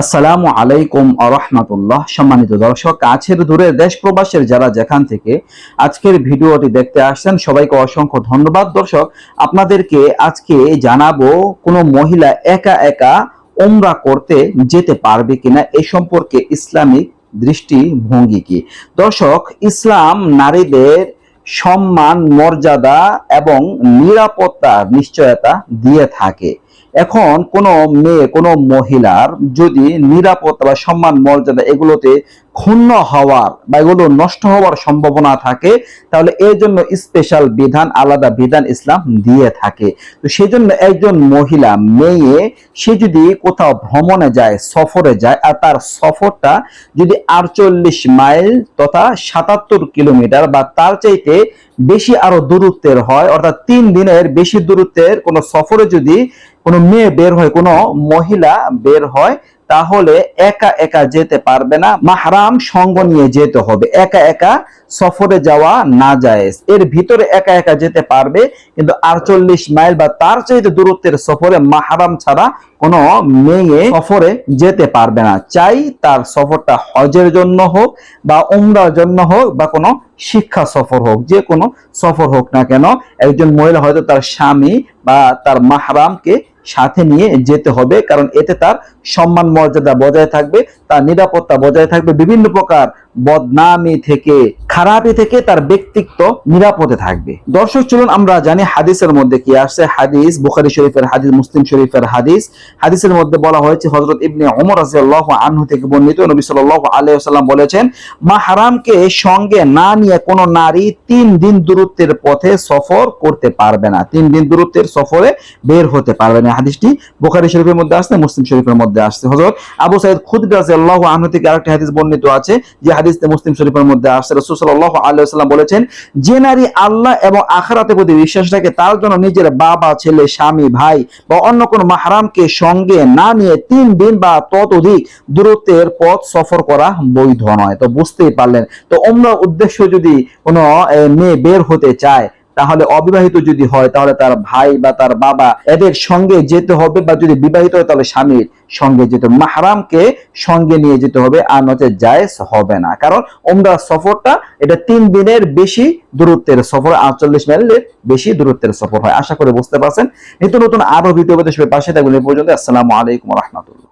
আসসালামু আলাইকুম আরহামাতুল্লাহ। সম্মানিত দর্শক, কাছের দূরের দেশ প্রবাসের যারা যেখান থেকে আজকের ভিডিওটি দেখতে আসছেন, সবাইকে অসংখ্য ধন্যবাদ। দর্শক, আপনাদেরকে আজকে জানাব কোনো মহিলা একা একা ওমরা করতে যেতে পারবে কিনা, এ সম্পর্কে ইসলামিক দৃষ্টিভঙ্গি কি? দর্শক, ইসলাম নারীদের সম্মান, মর্যাদা এবং নিরাপত্তার নিশ্চয়তা দিয়ে থাকে। এখন কোনো মেয়ে, কোনো মহিলার যদি নিরাপত্তা বা সম্মান মর্যাদা এগুলোতে ক্ষুণ্ণ হওয়ার বা এগুলো নষ্ট হওয়ার সম্ভাবনা থাকে, তাহলে এর জন্য স্পেশাল বিধান, আলাদা বিধান ইসলাম দিয়ে থাকে। তো সেই জন্য একজন মহিলা, মেয়ে, সে যদি কোথাও ভ্রমণে যায়, সফরে যায় আর তার সফরটা যদি আটচল্লিশ মাইল তথা সাতাত্তর কিলোমিটার বা তার চাইতে বেশি আরও দূরত্বের হয়, অর্থাৎ তিন দিনের বেশি দূরত্বের কোনো সফরে যদি কোনো মেয়ে বের হয়, কোনো মহিলা বের হয় তাহলে একা একা যেতে পারবে না, মাহরাম সঙ্গ নিয়ে যেতে হবে। একা একা সফরে যাওয়া না যায় এর ভিতরে একা একা যেতে পারবে, কিন্তু আটচল্লিশ মাইল বা তার চাইতে দূরত্বের সফরে মাহারাম ছাড়া কোনো মেয়ে সফরে যেতে পারবে না। চাই তার সফরটা হজের জন্য হোক বা উমরার জন্য হোক বা কোনো শিক্ষা সফর হোক, যে কোনো সফর হোক না কেন। একজন মহিলা হয়তো তার স্বামী বা তার মাহরামকে সাথে নিয়ে যেতে হবে, কারণ এতে তার সম্মান মর্যাদা বজায় থাকবে, তার নিরাপত্তা বজায় থাকবে, বিভিন্ন প্রকার বদনামি থেকে, খারাপি থেকে তার ব্যক্তিত্ব নিরাপদে থাকবে। দর্শক, চলুন আমরা জানি হাদিসের মধ্যে কি আসছে। হাদিস, বুখারী শরীফের হাদিস, মুসলিম শরীফের হাদিস। হাদিসের মধ্যে বলা হয়েছে, হযরত ইবনে ওমর রাদিয়াল্লাহু আনহু থেকে বর্ণিত নবী সাল্লাল্লাহু আলাইহি ওয়াসাল্লাম বলেছেন মাহরামকে সঙ্গে না নিয়ে কোনো নারী তিন দিন দূরত্বের পথে সফর করতে পারবে না। তিন দিন দূরত্বের সফরে বের হতে পারবে না। হাদিসটি বুখারী শরীফের মধ্যে আসছে, মুসলিম শরীফের মধ্যে আসছে। হজরত আবু সাইদ খুদরি রাদিয়াল্লাহু আনহু থেকে আরেকটি হাদিস বর্ণিত আছে, যে হাদিসতে মুসলিম শরীফের মধ্যে আসছে, রাসূল সাল্লাল্লাহু আলাইহি ওয়াসাল্লাম বলেছেন, যে নারী আল্লাহ এবং আখরাতে প্রতি বিশ্বাস রাখে, তার জন্য নিজের বাবা, ছেলে, স্বামী, ভাই বা অন্য কোনো মাহরামকে সঙ্গে না নিয়ে তিন দিন বা ততোধিক দূরত্বের পথ সফর করা বৈধ নয়। তো বুঝতেই পারলেন। তো অন্য উদ্দেশ্য যদি কোনো মেয়ে বের হতে চায় তাহলে অবিবাহিত যদি হয়, তাহলে তার ভাই বা তার বাবা এদের সঙ্গে যেতে হবে বা যদি বিবাহিত হয়, তাহলে স্বামীর সঙ্গে যেতে মাহরামকে সঙ্গে নিয়ে যেতে হবে, আর নচে জায়েজ হবে না। কারণ ওমরা সফরটা, এটা তিন দিনের বেশি দূরত্বের সফর, আটচল্লিশ মাইলের বেশি দূরত্বের সফর হয়। আশা করে বুঝতে পারছেন। নিত্য নতুন আরও ভিডিও পাশে থাকবেন। পর্যন্ত আসসালামু আলাইকুম রহমতুল্লাহ।